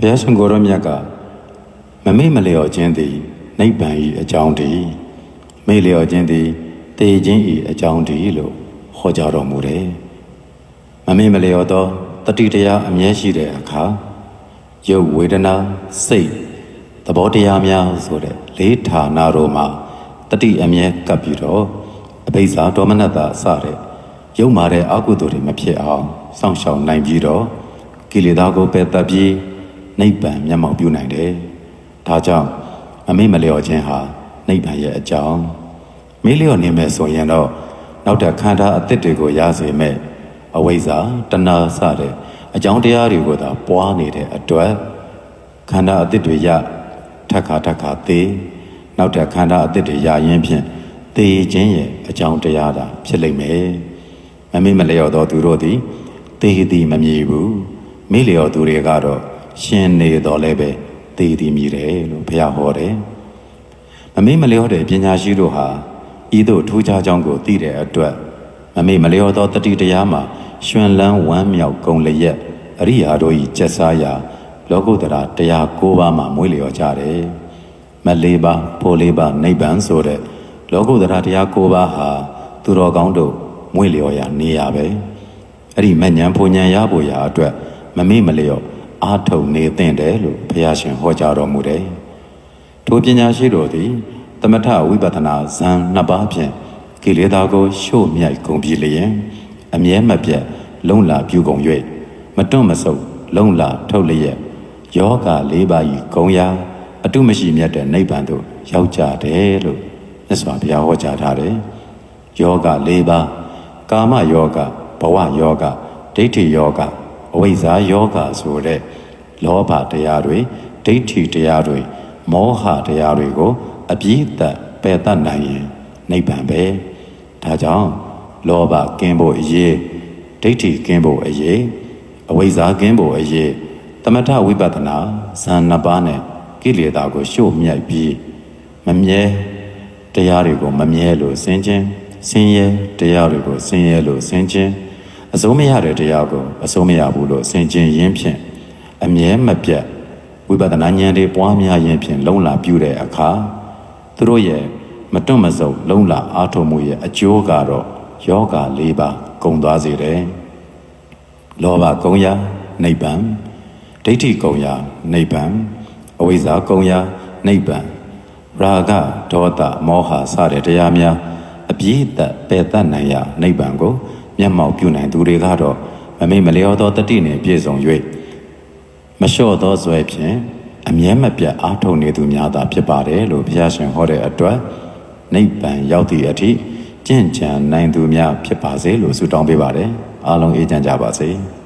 ဘုရားရှင်ကိုရောမြတ်ကမမေ့မလျော့ခြင်းသည်နိဗ္ဗာန်၏အကြောင်းတည်းမေ့လျော့ခြင်းသည်တည်ခြင်း၏အကြောင်းတည်းလို့ဟောကြားတော်မူတယ်မမေ့မလျော့သောတတိတရားအမြဲရှိတဲ့အခါရုပ်ဝေဒနာစိတ်သဘောတရားများဆိုတဲ့လေးဌာနတို့မှာတတိအမြဲကပ်ပြီးတော့အဘိဇ္ဇာဒေါမနတအစတဲ့ရုပ်မာတဲ့အကုသိုလ်တွေမဖြစ်အောင်စောင့်ရှောက်နိုင်ပြီးတော့ကိလေသာကိုပယ်တတ်ပြီး နိဗ္ဗာန်မျက်မှောက်ပြုနိုင်တယ်။ဒါကြောင့်အမိမလျော်ခြင်းဟာနိဗ္ဗာန်ရဲ့အကြောင်းမေးလျော့နေမယ်ဆိုရင်တော့နောက်တဲ့ခန္ဓာအသစ်တွေကိုရစေမဲ့အဝိဇ္ဇာတဏှာစတဲ့အကြောင်းတရားတွေကိုသာပွားနေတဲ့အတွက်ခန္ဓာအသစ်တွေရထက်ခါထက်ခါသေးနောက်တဲ့ခန္ဓာအသစ်တွေရရင်ဖြင့်သေခြင်းရဲ့အကြောင်းတရားသာဖြစ်လိမ့်မယ်မမေ့မလျော့သောသူတို့သည်သေသည်မမြည်ဘူးမေ့လျော့သူတွေကတော့ ရှင်နေတော်လဲပဲသေသည်မြည်တယ်လို့ဘုရားဟောတယ်မမေ့မလျော့တဲ့ပညာရှိတို့ဟာဤသို့ထူးခြားကြောင်းကိုသိတဲ့အတွက်မမေ့မလျော့သောတတိတရားမှာရှင်လန်းဝမ်းမြောက်ကုန်လျက်အရိယာတို့၏ကျက်စားရာလောကုတ္တရာတရား၉ပါးမှာမွေးလျော်ကြတယ်မလေးပါဖိုလေးပါနိဗ္ဗာန်ဆိုတဲ့လောကုတ္တရာတရား၉ပါးဟာသူတော်ကောင်းတို့မွေးလျော်ရာနေရာပဲအဲ့ဒီမဉ္ဇဉ်ဖူဉ္ဇဉ်ရဖို့ရာအတွက်မမေ့မလျော့ အာထုံနေသင့်တယ်လို့ဘုရားရှင်ဟောကြားတော်မူတယ်ထိုပညာရှိတော်သည်သမထဝိပဿနာဇံနှစ်ပါးဖြင့်ကိလေသာကိုရှို့မြိုက်ကုန်ပြီလျင်အမြဲမပြတ်လုံလာပြုကုန်၍မတွန့်မဆုတ်လုံလာထုတ်လျက်ယောဂ၄ပါးဤဂုံရာအတုမရှိမြတ်တဲ့နိဗ္ဗာန်သို့ရောက်ကြတယ်လို့မြတ်စွာဘုရားဟောကြားထားတယ်ယောဂ၄ပါးကာမယောဂဘဝယောဂဒိဋ္ဌိယောဂ အဝိဇ္ဇာယောဂဆိုတဲ့လောဘတရားတွေဒိဋ္ဌိတရားတွေမောဟတရားတွေကိုအပြည့်အသက်ပယ်တတ်နိုင်ရင်နိဗ္ဗာန်ပဲဒါကြောင့်လောဘကင်းဖို့အရေးဒိဋ္ဌိကင်းဖို့အရေးအဝိဇ္ဇာကင်းဖို့အရေးသမထဝိပဿနာဇန်နှစ်ပါးနဲ့ကိလေသာကိုရှို့မြိုက်ပြီးမမြဲတရားတွေကိုမမြဲလို့ဆင်ခြင်းဆင်းရဲတရားတွေကိုဆင်းရဲလို့ဆင်ခြင်း အစိုးမရတဲ့တရားကိုအစိုးမရဘူးလို့ဆင်ခြင်းရင်းဖြင့်အမြဲမပြတ်ဝိပဿနာဉာဏ်တွေပွားများရင်ဖြင့်လုံလာပြုတဲ့အခါသူတို့ရဲ့မတွန့်မစုံလုံလာအားထုတ်မှုရဲ့အကျိုးကတော့ယောဂ၄ပါးကုံသွားစေတယ်။လောဘကုံရာနိဗ္ဗာန်ဒိဋ္ဌိကုံရာနိဗ္ဗာန်အဝိဇ္ဇာကုံရာနိဗ္ဗာန်ရာဂဒေါသမောဟစတဲ့တရားများအပြည့်အသက်ပယ်တတ်နိုင်ရာနိဗ္ဗာန်ကို မျက်မှောက်ပြုနိုင်သူတွေကတော့မမေ့မလျော်သောတတိနှင့်ပြည့်စုံ၍မလျှော့သောဇွဲဖြင့်အမြဲမပြတ်အားထုတ်နေသူများသာဖြစ်ပါတယ်လို့ဘုရားရှင်ဟောတဲ့အတွက်နိဗ္ဗာန်ရောက်သည့်အထိကြင့်ကြံနိုင်သူများဖြစ်ပါစေလို့ဆုတောင်းပေးပါတယ်အားလုံးအေးချမ်းကြပါစေ။